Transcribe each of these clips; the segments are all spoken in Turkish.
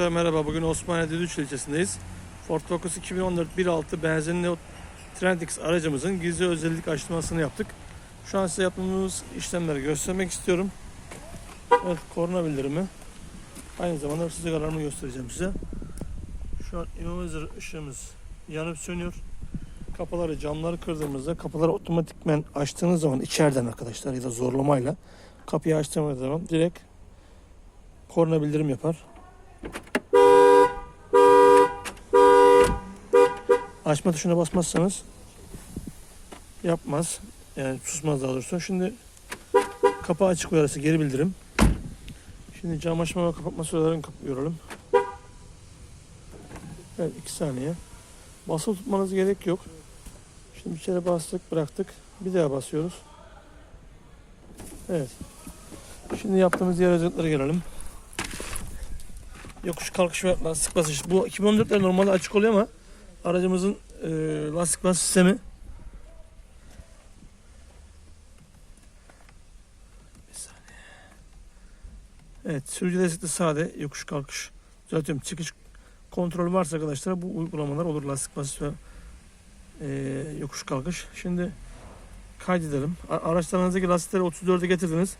Arkadaşlar merhaba. Bugün Osmaniye Düdüç ilçesindeyiz. Ford Focus 2014 1.6 benzinli Trendix aracımızın gizli özellik açılmasını yaptık. Şu an size yaptığımız işlemleri göstermek istiyorum. Evet, korna bildirimi. Aynı zamanda hırsızlık alarmını göstereceğim size. Şu an immobilizer ışığımız yanıp sönüyor. Kapıları, camları kırdığımızda kapıları otomatikmen açtığınız zaman içeriden arkadaşlar ya da zorlamayla kapıyı açtığımız zaman direkt korna bildirim yapar. Açma tuşuna basmazsanız yapmaz. Yani susmaz daha doğrusu. Şimdi kapağı açık uyarısı geri bildirim. Şimdi cam açma ve kapatma sürelerini görelim. Evet 2 saniye. Basılı tutmanız gerek yok. Şimdi bir kere bastık bıraktık. Bir daha basıyoruz. Evet. Şimdi yaptığımız diğer özelliklere gelelim. Yokuş kalkış ve lastik basış. Bu 2014'ler normalde açık oluyor ama aracımızın e, lastik basış sistemi. Evet, sürücü destekli sade yokuş kalkış. Düzeltiyorum. Çıkış kontrolü varsa arkadaşlar bu uygulamalar olur. Lastik basış ve e, yokuş kalkış. Şimdi kaydedelim. Araçlarınızdaki lastikleri 34'e getirdiniz.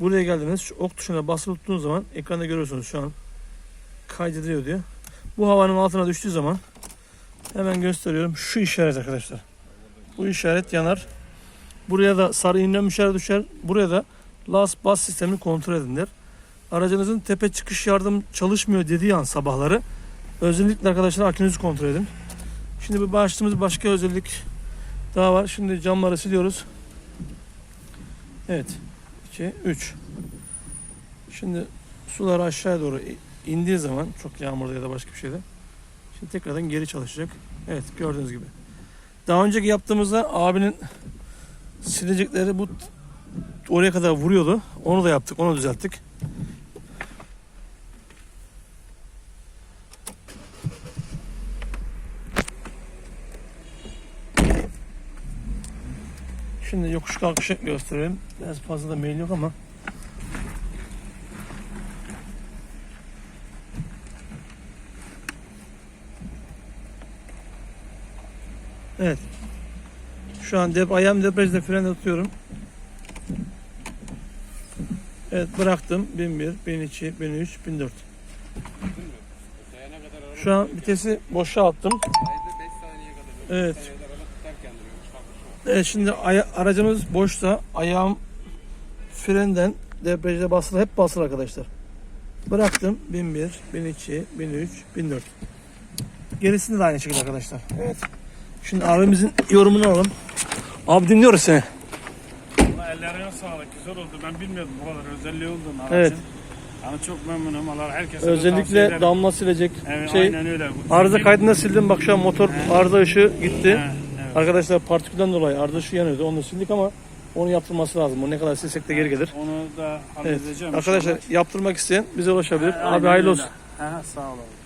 Buraya geldiniz. Şu ok tuşuna basılı tuttuğunuz zaman ekranda görüyorsunuz şu an kaydediliyor diyor. Bu havanın altına düştüğü zaman hemen gösteriyorum. Şu işaret arkadaşlar. Bu işaret yanar. Buraya da sarı ünlem işaret düşer. Buraya da las bas sistemini kontrol edin der. Aracınızın tepe çıkış yardım çalışmıyor dediği an sabahları özellikle arkadaşlar akünüzü kontrol edin. Şimdi bir başladığımız başka özellik daha var. Şimdi camları siliyoruz. Evet. 2, 3. Şimdi sular aşağıya doğru indiği zaman çok yağmurda ya da başka bir şeyde şimdi tekrardan geri çalışacak. Evet gördüğünüz gibi. Daha önceki yaptığımızda abinin silecekleri bu oraya kadar vuruyordu. Onu da yaptık. Onu düzelttik. Şimdi yokuş kalkışı gösterelim. Biraz fazla da mail yok ama Evet. Şu an dep ayağım debriyajda frende tutuyorum. Evet bıraktım. 1001, 1002, 1003, 1004. Şu an vitesi boşa attım. Evet. Evet şimdi aracımız boşta. Ayağım frenden debriyajda basılı. Hep basılı arkadaşlar. Bıraktım. 1001, 1002, 1003, 1004. Gerisinde de aynı şekilde arkadaşlar. Evet. Şimdi abimizin yorumunu alalım. Abi dinliyoruz seni. Valla ellerine sağlık. Güzel oldu. Ben bilmiyordum bu kadar özelliği olduğunu aracın. Evet. Yani çok memnunum. Allah herkese Özellikle damla silecek Evet, şey. aynen öyle. Bu Arıza kaydında sildim. Bak şu an motor He. arıza ışığı gitti. He, evet. Arkadaşlar partikülden dolayı arıza ışığı yanıyordu. Onu sildik ama onu yaptırması lazım. O ne kadar silsek de geri gelir. Onu da Evet. halledeceğim. Arkadaşlar inşallah. yaptırmak isteyen bize ulaşabilir. He, Abi hayırlı öyle. olsun. He, sağ ol abi.